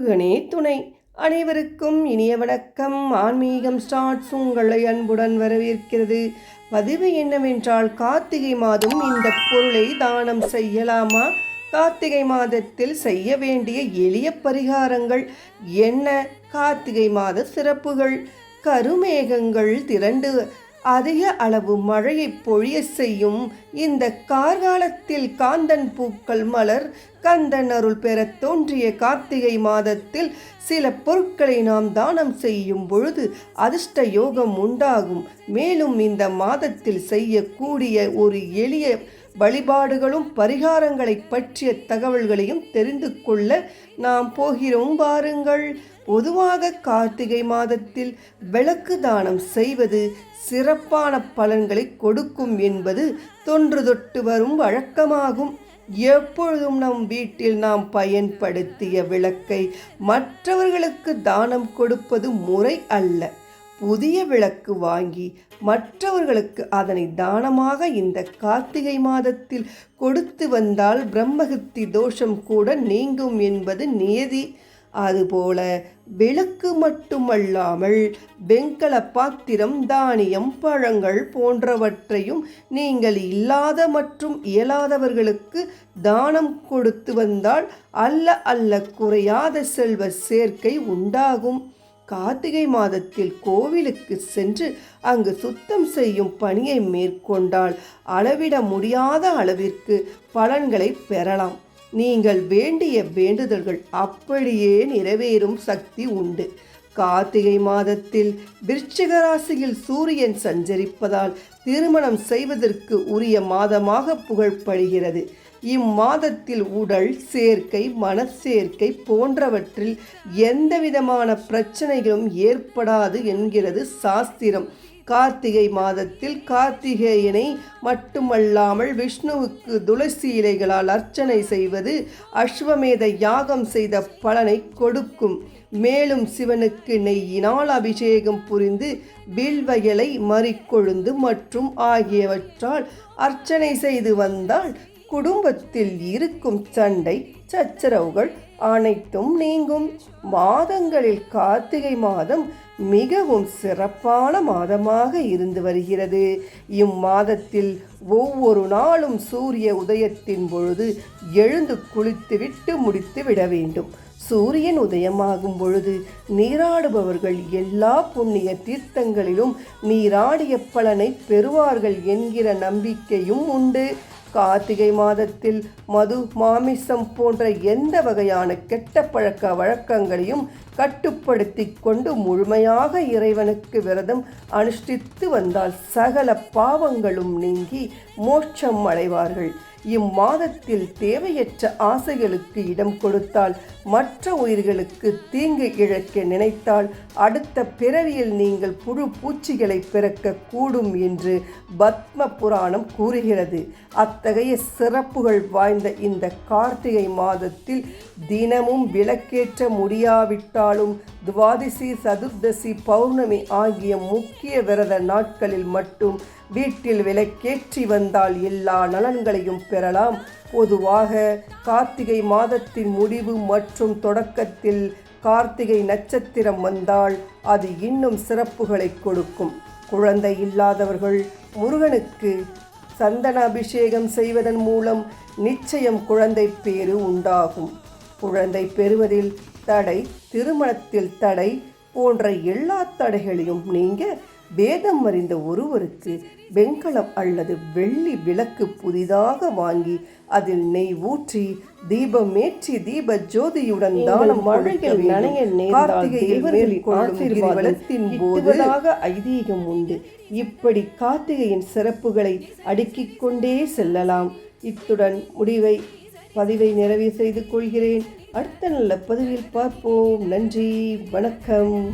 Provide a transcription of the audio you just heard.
முருகனே துணை. அனைவருக்கும் இனிய வணக்கம். ஆன்மீகம் ஸ்டார்ட்ஸ் உங்களை அன்புடன் வரவேற்கிறது. பதிவு என்னவென்றால் கார்த்திகை மாதம் இந்த பொருளை தானம் செய்யலாமா? கார்த்திகை மாதத்தில் செய்ய வேண்டிய எளிய பரிகாரங்கள் என்ன? கார்த்திகை மாத சிறப்புகள். கருமேகங்கள் திரண்டு அதிக அளவு மழையை பொழிய செய்யும் இந்த கார்காலத்தில் காந்தன் பூக்கள் மலர் கந்தன் அருள் பெற தோன்றிய கார்த்திகை மாதத்தில் சில பொருட்களை நாம் தானம் செய்யும் பொழுது அதிர்ஷ்ட யோகம் உண்டாகும். மேலும் இந்த மாதத்தில் செய்யக்கூடிய ஒரு எளிய வழிபாடுகளும் பரிகாரங்களை பற்றிய தகவல்களையும் தெரிந்து கொள்ள நாம் போகிறோம் பாருங்கள். பொதுவாக கார்த்திகை மாதத்தில் விளக்கு தானம் செய்வது சிறப்பான பலன்களை கொடுக்கும் என்பது தொன்று தொட்டு வரும் வழக்கமாகும். எப்பொழுதும் நம் வீட்டில் நாம் பயன்படுத்திய விளக்கை மற்றவர்களுக்கு தானம் கொடுப்பது முறை அல்ல. புதிய விளக்கு வாங்கி மற்றவர்களுக்கு அதனை தானமாக இந்த கார்த்திகை மாதத்தில் கொடுத்து வந்தால் பிரம்மகத்தி தோஷம் கூட நீங்கும் என்பது நியதி. அதுபோல விளக்கு மட்டுமல்லாமல் வெண்கல பாத்திரம் தானியம் பழங்கள் போன்றவற்றையும் நீங்கள் இல்லாத மற்றும் இயலாதவர்களுக்கு தானம் கொடுத்து வந்தால் அல்ல அல்ல குறையாத செல்வ சேர்க்கை உண்டாகும். கார்த்திகை மாதத்தில் கோவிலுக்கு சென்று அங்கு சுத்தம் செய்யும் பணியை மேற்கொண்டால் அளவிட முடியாத அளவிற்கு பலன்களை பெறலாம். நீங்கள் வேண்டிய வேண்டுதல்கள் அப்படியே நிறைவேறும் சக்தி உண்டு. கார்த்திகை மாதத்தில் விருச்சிக ராசியில் சூரியன் சஞ்சரிப்பதால் திருமணம் செய்வதற்கு உரிய மாதமாக புகழ்படுகிறது இம்மாதத்தில் உடல் சேர்க்கை மனச்சேர்க்கை போன்றவற்றில் எந்தவிதமான பிரச்சனைகளும் ஏற்படாது என்கிறது சாஸ்திரம். கார்த்திகை மாதத்தில் கார்த்திகேயனை மட்டுமல்லாமல் விஷ்ணுவுக்கு துளசி இலைகளால் அர்ச்சனை செய்வது அஸ்வமேத யாகம் செய்த பலனை கொடுக்கும். மேலும் சிவனுக்கு நெய்யினால் அபிஷேகம் புரிந்து வில்வயலை மறிக்கொழுந்து மற்றும் ஆகியவற்றால் அர்ச்சனை செய்து வந்தால் குடும்பத்தில் இருக்கும் சண்டை சச்சரவுகள் அனைத்தும் நீங்கும். மாதங்களில் கார்த்திகை மாதம் மிகவும் சிறப்பான மாதமாக இருந்து வருகிறது. இம்மாதத்தில் ஒவ்வொரு நாளும் சூரிய உதயத்தின் பொழுது எழுந்து குளித்துவிட்டு முடித்து விட வேண்டும். சூரியன் உதயமாகும் பொழுது நீராடுபவர்கள் எல்லா புண்ணிய தீர்த்தங்களிலும் நீராடிய பலனை பெறுவார்கள் என்கிற நம்பிக்கையும் உண்டு. கார்த்திகை மாதத்தில் மது மாமிசம் போன்ற எந்த வகையான கெட்ட பழக்க வழக்கங்களையும் கட்டுப்படுத்தி கொண்டு முழுமையாக இறைவனுக்கு விரதம் அனுஷ்டித்து வந்தால் சகல பாவங்களும் நீங்கி மோட்சம் அடைவார்கள். இம்மாதத்தில் தேவையற்ற ஆசைகளுக்கு இடம் கொடுத்தால் மற்ற உயிர்களுக்கு தீங்கு இழக்க நினைத்தால் அடுத்த பிறவியில் நீங்கள் புழு பூச்சிகளை பிறக்க கூடும் என்று பத்ம புராணம் கூறுகிறது. அத்தகைய சிறப்புகள் வாய்ந்த இந்த கார்த்திகை மாதத்தில் தினமும் விளக்கேற்ற முடியாவிட்டாலும் துவாதிசி சதுர்தசி பௌர்ணமி ஆகிய முக்கிய விரத நாட்களில் மட்டும் வீட்டில் விளக்கேற்றி வந்தால் எல்லா நலன்களையும் பெறலாம். பொதுவாக கார்த்திகை மாதத்தின் முடிவு மற்றும் தொடக்கத்தில் கார்த்திகை நட்சத்திரம் வந்தால் அது இன்னும் சிறப்புகளை கொடுக்கும். குழந்தை இல்லாதவர்கள் முருகனுக்கு சந்தன அபிஷேகம் செய்வதன் மூலம் நிச்சயம் குழந்தை பேறு உண்டாகும். குழந்தை பெறுவதில் தடை திருமணத்தில் தடை போன்ற எல்லா தடைகளையும் நீங்க வேதம் அறிந்த ஒருவருக்கு வெண்கலம் அல்லது வெள்ளி விளக்கு புதிதாக வாங்கி அதில் நெய் ஊற்றி தீபம் ஏற்றி தீப ஜோதியுடன் தானம் மழையில் நனைய போதாக ஐதீகம் உண்டு. இப்படி கார்த்திகையின் சிறப்புகளை அடுக்கிக் கொண்டே செல்லலாம். இத்துடன் முடிவை பதிவை நிறைவு செய்து கொள்கிறேன். அடுத்த நல்ல பதிவில் பார்ப்போம். நன்றி வணக்கம்.